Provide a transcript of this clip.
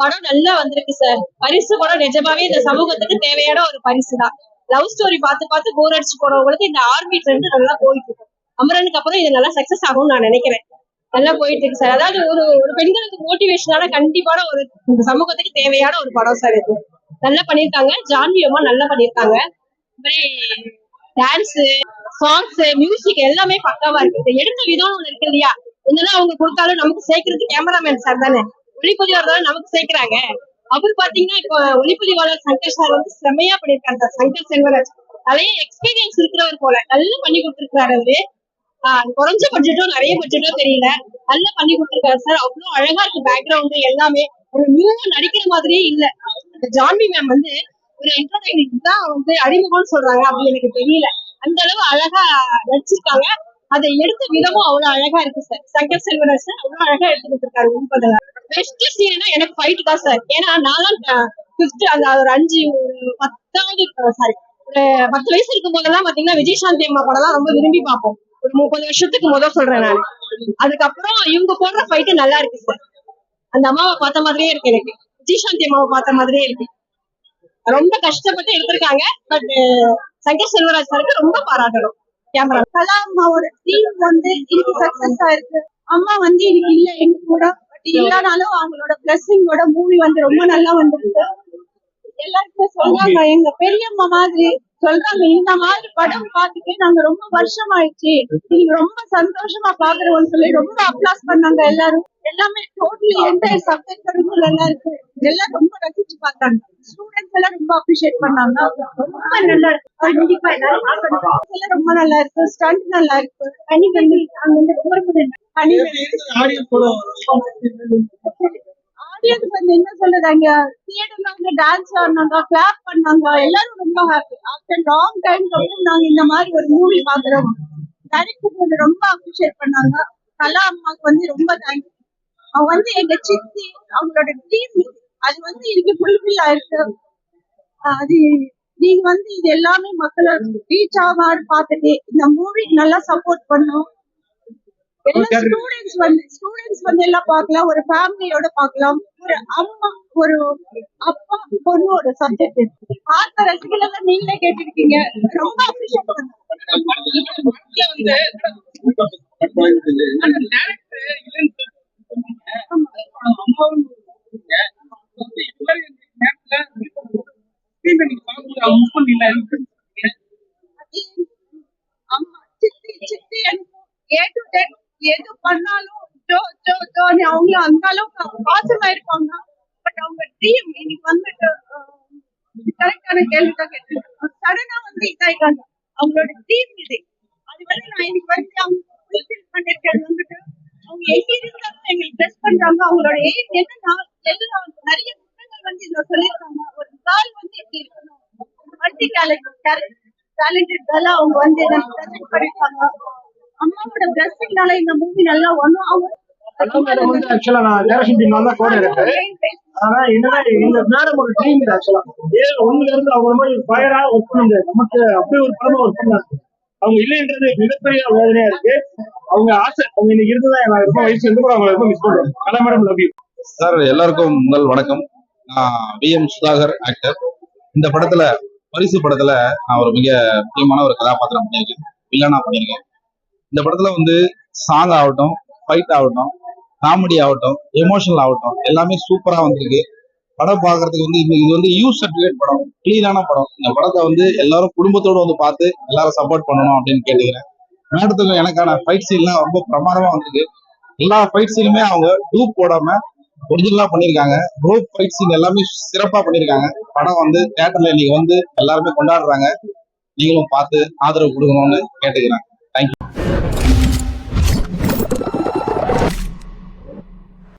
படம் நல்லா வந்திருக்கு சார் பரிசு படம் நிஜமாவே இந்த சமூகத்துக்கு தேவையான ஒரு பரிசு தான் லவ் ஸ்டோரி பார்த்து பார்த்து போர் அடிச்சு போனவங்களுக்கு இந்த ஆர்மி ட்ரெண்ட் நல்லா போயிட்டு இருக்கு. அமரனுக்கு அப்புறம் இது நல்லா சக்சஸ் ஆகும்னு நான் நினைக்கிறேன். நல்லா போயிட்டு இருக்கு சார் அதாவது ஒரு ஒரு பெண்களுக்கு மோட்டிவேஷனால கண்டிப்பான ஒரு இந்த சமூகத்துக்கு தேவையான ஒரு படம் சார் இது. நல்லா பண்ணியிருக்காங்க. ஜான்வி அம்மா நல்லா பண்ணியிருக்காங்க. டான்ஸ் சாங்ஸ் மியூசிக் எல்லாமே பக்காவா இருக்கு. எடுத்த விதம் ஒண்ணு இருக்கு இல்லையா? என்னதான் அவங்க கொடுத்தாலும் நமக்கு சேர்க்கறது கேமராமேன் சார் தானே. ஒளிப்பதிவாளர் நமக்கு சேர்க்கிறாங்க. அவர் பாத்தீங்கன்னா இப்போ ஒளிப்பதிவாளர் சங்கர் சார் வந்து செம்மையா பண்ணிருக்காரு சார். சங்கர் செல்வராஜ். நிறைய எக்ஸ்பீரியன்ஸ் இருக்கிறவர் போல. நல்லா பண்ணி கொடுத்துருக்காரு அவரு. ஆஹ் குறைஞ்ச பட்ஜெட்டோ நிறைய பட்ஜெட்டோ தெரியல. நல்லா பண்ணி கொடுத்துருக்காரு சார். அவ்வளவு அழகா இருக்கு பேக்ரவுண்ட் எல்லாமே. ஒரு நியூவா நடிக்கிற மாதிரியே இல்ல. இந்த ஜான்வி மேம் வந்து ஒரு என்டர்டைனிங் தான் வந்து அறிமுகம்னு சொல்றாங்க அப்படி எனக்கு தெரியல. அந்த அளவு அழகா நடிச்சிருக்காங்க. அதை எடுத்த விதமும் அவ்வளவு அழகா இருக்கு சார் சங்கர் செல்வராஜ் சார் அவ்வளவு அழகா எடுத்து கொடுத்துருக்காரு உண்மைதான் பெஸ்ட் சீனா எனக்கு ஃபைட் தான் சார் ஏன்னா நான் பிப்த் அந்த ஒரு அஞ்சு பத்தாவது சாரி ஒரு பத்து வயசு இருக்கும் போதெல்லாம் பாத்தீங்கன்னா விஜயசாந்தி அம்மா படம் எல்லாம் ரொம்ப விரும்பி பார்ப்போம். ஒரு முப்பது வருஷத்துக்கு முதல் சொல்றேன் நான். அதுக்கப்புறம் இவங்க போடுற ஃபைட்டு நல்லா இருக்கு சார் அந்த அம்மாவை பார்த்த மாதிரியே இருக்கு எனக்கு. விஜயசாந்தி அம்மாவை பார்த்த மாதிரியே இருக்கு. ரொம்ப கஷ்டப்பட்டு எடுத்திருக்காங்க பட் சங்கர் செல்வராஜ் சாருக்கு ரொம்ப பாராட்டணும். கேமரா. கலா அம்மாவோட டீம் வந்து இன்னைக்கு சக்சஸ் ஆயிருக்கு. அம்மா வந்து இன்னைக்கு இல்ல எங்க கூட. பட் இல்லனாலும் அவங்களோட பிளஸிங்கோட மூவி வந்து ரொம்ப நல்லா வந்திருக்கு. எல்லாருக்குமே சொல்றாங்க எங்க பெரியம்மா மாதிரி சொல்றாங்க இந்த மாதிரி படம் பார்த்துட்டு நாங்க ரொம்ப வருஷம் ஆயிடுச்சு நீங்க ரொம்ப சந்தோஷமா பாக்குறோம்னு சொல்லி ரொம்ப அப்ளாஸ் பண்ணாங்க எல்லாரும். எல்லாமே டோட்டலி எந்த சப்ஜெக்ட் நல்லா இருக்கு எல்லாம் ரொம்ப ரசிச்சு பார்த்தாங்க. ஸ்டூடெண்ட்ஸ் எல்லாம் ரொம்ப அப்ரிஷியேட் பண்ணாங்க. ரொம்ப நல்லா இருக்கு. கண்டிப்பா எல்லாரும் எல்லாம் ரொம்ப நல்லா இருக்கு. ஸ்டண்ட் நல்லா இருக்கு. கனி வந்து அங்க வந்து ரொம்ப கனி ஆடியன்ஸ் வந்து என்ன சொல்லுறாங்க தியேட்டர்ல வந்து டான்ஸ் ஆடினாங்க கிளாப் பண்ணாங்க. எல்லாரும் ரொம்ப ஹாப்பி ஆஃப்டர் லாங் டைம் அப்புறம் நாங்க இந்த மாதிரி ஒரு மூவி பாக்குறோம் டைரக்டர் வந்து ரொம்ப அப்ரிஷியேட் பண்ணாங்க. கலா அம்மாவுக்கு வந்து ரொம்ப தேங்க்ஸ் அவங்க வந்து எங்க சித்தி அவங்களோட டீம் அது வந்து இன்னைக்கு ஃபுல்ஃபில் ஆயிருக்கு அது நீங்க வந்து இது எல்லாமே மக்களை ரீச் ஆகான்னு பார்த்துட்டு இந்த மூவி நல்லா சப்போர்ட் பண்ணும். எல்லா ஸ்டூடெண்ட்ஸ் வந்து ஸ்டூடெண்ட்ஸ் வந்து எல்லாம் பார்க்கலாம். ஒரு ஃபேமிலியோட பார்க்கலாம். ஒரு அம்மா ஒரு அப்பா பொண்ணோட சப்ஜெக்ட் பார்த்த ரசிகர்கள் நீங்களே கேட்டிருக்கீங்க. ரொம்ப அப்ரிஷியேட் அம்மா சித்தி சித்தி ஏ டு டென் எது பண்ணாலும் ஜோ ஜோ ஜோன்னு அவங்களும் அந்த அளவுக்கு பாசமா இருப்பாங்க. பட் அவங்க டீம் இன்னைக்கு வந்துட்டு கரெக்டான கேள்வி தான் கேட்டிருக்காங்க. சடனா வந்து இதாயிட்டாங்க. அவங்களோட டீம் இது. அது வந்து நான் இன்னைக்கு வந்து அவங்க ஃபுல்ஃபில் பண்ணிருக்கிறது வந்துட்டு அவங்க எங்க இருந்தாலும் எங்களுக்கு ட்ரெஸ் பண்றாங்க. அவங்களோட ஏஜ் என்னன்னா எல்லாம் நிறைய புத்தகங்கள் வந்து இதுல சொல்லியிருக்காங்க. ஒரு கால் வந்து எப்படி இருக்கணும். மல்டி டேலண்டட் அவங்க வந்து இதை present பண்ணிருக்காங்க அம்மாவோட பிளஸிங்னால இந்த மூவி நல்லா மேடம் வந்து ஆக்சுவலா நான் டேரக்ஷன் டீம் தான் கூட இருக்கு ஆனா என்னன்னா இந்த மேடம் ஒரு டீம் ஆக்சுவலா ஏழு ஒண்ணுல இருந்து அவங்க மாதிரி ஃபயரா ஒர்க் பண்ண முடியாது நமக்கு அப்படி ஒரு படமா ஒர்க் பண்ணாங்க அவங்க இல்லைன்றது மிகப்பெரிய வேதனையா இருக்கு. அவங்க ஆசை அவங்க இன்னைக்கு இருந்ததா நான் ரொம்ப வயசு இருந்து கூட அவங்க ரொம்ப மிஸ் பண்றேன் Kala madam love you sir எல்லாருக்கும் முதல் வணக்கம். நான் வி எம் சுதாகர் ஆக்டர் இந்த படத்துல பரிசு படத்துல நான் ஒரு மிக முக்கியமான ஒரு கதாபாத்திரம் பண்ணியிருக்கேன். வில்லனா பண்ணியிருக்கேன். இந்த படத்துல வந்து சாங் ஆகட்டும் ஃபைட் ஆகட்டும் காமெடி ஆகட்டும் எமோஷனல் ஆகட்டும் எல்லாமே சூப்பரா வந்திருக்கு. படம் பார்க்கறதுக்கு வந்து இது வந்து யூ சர்டிஃபிகேட் படம். கிளீனான படம். இந்த படத்தை வந்து எல்லாரும் குடும்பத்தோட வந்து பார்த்து எல்லாரும் சப்போர்ட் பண்ணணும் அப்படின்னு கேட்டுக்கிறேன். மேடத்துக்கு எனக்கான ஃபைட் சீன்லாம் ரொம்ப பிரமாதமா வந்திருக்கு. எல்லா ஃபைட் சீனுமே அவங்க டூப் போடாம ஒரிஜினலா பண்ணிருக்காங்க. ரோப் ஃபைட் சீன் எல்லாமே சிறப்பா பண்ணிருக்காங்க. படம் வந்து தியேட்டர்ல இன்னைக்கு வந்து எல்லாருமே கொண்டாடுறாங்க. நீங்களும் பார்த்து ஆதரவு கொடுக்கணும்னு கேட்டுக்கிறேன். தேங்க்யூ